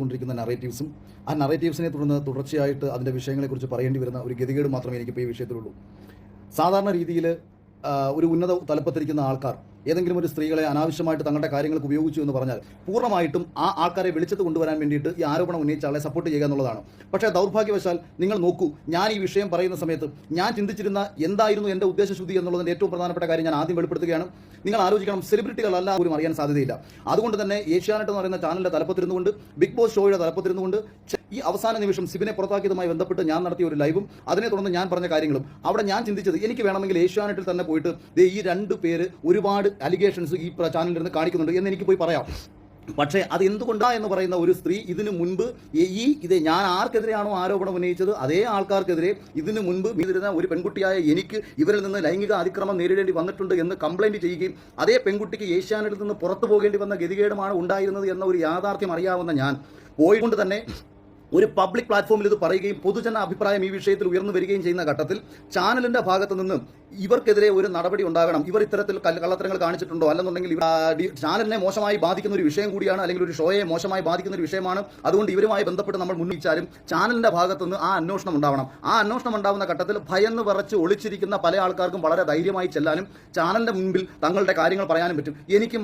കൊണ്ടിരിക്കുന്ന നറേറ്റീവ്സും ആ നറേറ്റീവ്സിനെ തുടർന്ന് തുടർച്ചയായിട്ട് അതിന്റെ വിഷയങ്ങളെക്കുറിച്ച് പറയേണ്ടി വരുന്ന ഒരു ഗതികേട് മാത്രമേ എനിക്കിപ്പോൾ ഈ വിഷയത്തിലുള്ളൂ. സാധാരണ രീതിയിൽ ഒരു ഉന്നത തലപ്പത്തിരിക്കുന്ന ആൾക്കാർ ഏതെങ്കിലും ഒരു സ്ത്രീകളെ അനാവശ്യമായിട്ട് തങ്ങളുടെ കാര്യങ്ങൾക്ക് ഉപയോഗിച്ചു എന്ന് പറഞ്ഞാൽ പൂർണമായിട്ടും ആ ആൾക്കാരെ വെളിച്ചത്ത് കൊണ്ടുവരാൻ വേണ്ടിയിട്ട് ഈ ആരോപണം ഉന്നയിച്ച ആളെ സപ്പോർട്ട് ചെയ്യുക എന്നുള്ളതാണ്. പക്ഷേ ദൗർഭാഗ്യവശാൽ നിങ്ങൾ നോക്കൂ ഞാൻ ഈ വിഷയം പറയുന്ന സമയത്ത് ഞാൻ ചിന്തിച്ചിരുന്ന എന്തായിരുന്നു എന്റെ ഉദ്ദേശശുദ്ധി എന്നുള്ളതിന്റെ ഏറ്റവും പ്രധാനപ്പെട്ട കാര്യം ഞാൻ ആദ്യം വെളിപ്പെടുത്തുകയാണ്. നിങ്ങൾ ആലോചിക്കണം സെലിബ്രിറ്റികളല്ല പോലും അറിയാൻ സാധ്യതയില്ല. അതുകൊണ്ട് തന്നെ ഏഷ്യാനെറ്റ് എന്ന് പറയുന്ന ചാനലിന്റെ തലപ്പത്തിരുന്നുകൊണ്ട് ബിഗ് ബോസ് ഷോയുടെ തലപ്പത്തിരുന്നുകൊണ്ട് ഈ അവസാന നിമിഷം സിബിനെ പുറത്താക്കിയതുമായി ബന്ധപ്പെട്ട് ഞാൻ നടത്തിയ ഒരു ലൈവും അതിനെ തുടർന്ന് ഞാൻ പറഞ്ഞ കാര്യങ്ങളും അവിടെ ഞാൻ ചിന്തിച്ചത് എനിക്ക് വേണമെങ്കിൽ ഏഷ്യാനെറ്റിൽ തന്നെ പോയിട്ട് ഈ രണ്ട് പേര് ഒരുപാട് അലിഗേഷൻസ് ഈ നിന്ന് കാണിക്കുന്നുണ്ട് എന്ന് എനിക്ക് പോയി പറയാം. പക്ഷേ അത് എന്തുകൊണ്ടാ എന്ന് പറയുന്ന ഒരു സ്ത്രീ ഇതിനു മുൻപ് ഈ- ഇത് ഞാൻ ആർക്കെതിരെയാണോ ആരോപണം ഉന്നയിച്ചത്? അതേ ആൾക്കാർക്കെതിരെ ഇതിനു മുൻപ് മീതിരുന്ന ഒരു പെൺകുട്ടിയായ എനിക്ക് ഇവരിൽ നിന്ന് ലൈംഗിക അതിക്രമം നേരിടേണ്ടി വന്നിട്ടുണ്ട് എന്ന് കംപ്ലൈന്റ് ചെയ്യുകയും അതേ പെൺകുട്ടിക്ക് ഏഷ്യാനെറ്റിൽ നിന്ന് പുറത്തു പോകേണ്ടി വന്ന ഗതികേടുമാണ് ഉണ്ടായിരുന്നത് എന്ന ഒരു യാഥാർത്ഥ്യം അറിയാവുന്ന ഞാൻ. പോയിക്കൊണ്ട് തന്നെ ഒരു പബ്ലിക് പ്ലാറ്റ്ഫോമിൽ ഇത് പറയുകയും പൊതുജന അഭിപ്രായം ഈ വിഷയത്തിൽ ഉയർന്നു വരികയും ചെയ്യുന്ന ഘട്ടത്തിൽ ചാനലിന്റെ ഭാഗത്ത് നിന്ന് ഇവർക്കെതിരെ ഒരു നടപടി ഉണ്ടാകണം. ഇവർ ഇത്തരത്തിൽ കള്ള- കള്ളത്തരങ്ങൾ കാണിച്ചിട്ടുണ്ടോ? അല്ലെന്നുണ്ടെങ്കിൽ ചാനലിനെ മോശമായി ബാധിക്കുന്ന ഒരു വിഷയം കൂടിയാണ് അല്ലെങ്കിൽ ഒരു ഷോയെ മോശമായി ബാധിക്കുന്ന ഒരു വിഷയമാണ്. അതുകൊണ്ട് ഇവരുമായി ബന്ധപ്പെട്ട് നമ്മൾ മുന്നിച്ചാലും ചാനലിന്റെ ഭാഗത്ത് നിന്ന് ആ അന്വേഷണം ഉണ്ടാവണം. ആ അന്വേഷണം ഉണ്ടാവുന്ന ഘട്ടത്തിൽ ഭയന്ന് വിറച്ച് ഒളിച്ചിരിക്കുന്ന പല ആൾക്കാർക്കും വളരെ ധൈര്യമായി ചെല്ലാനും ചാനലിന്റെ മുമ്പിൽ തങ്ങളുടെ കാര്യങ്ങൾ പറയാനും പറ്റും. എനിക്കും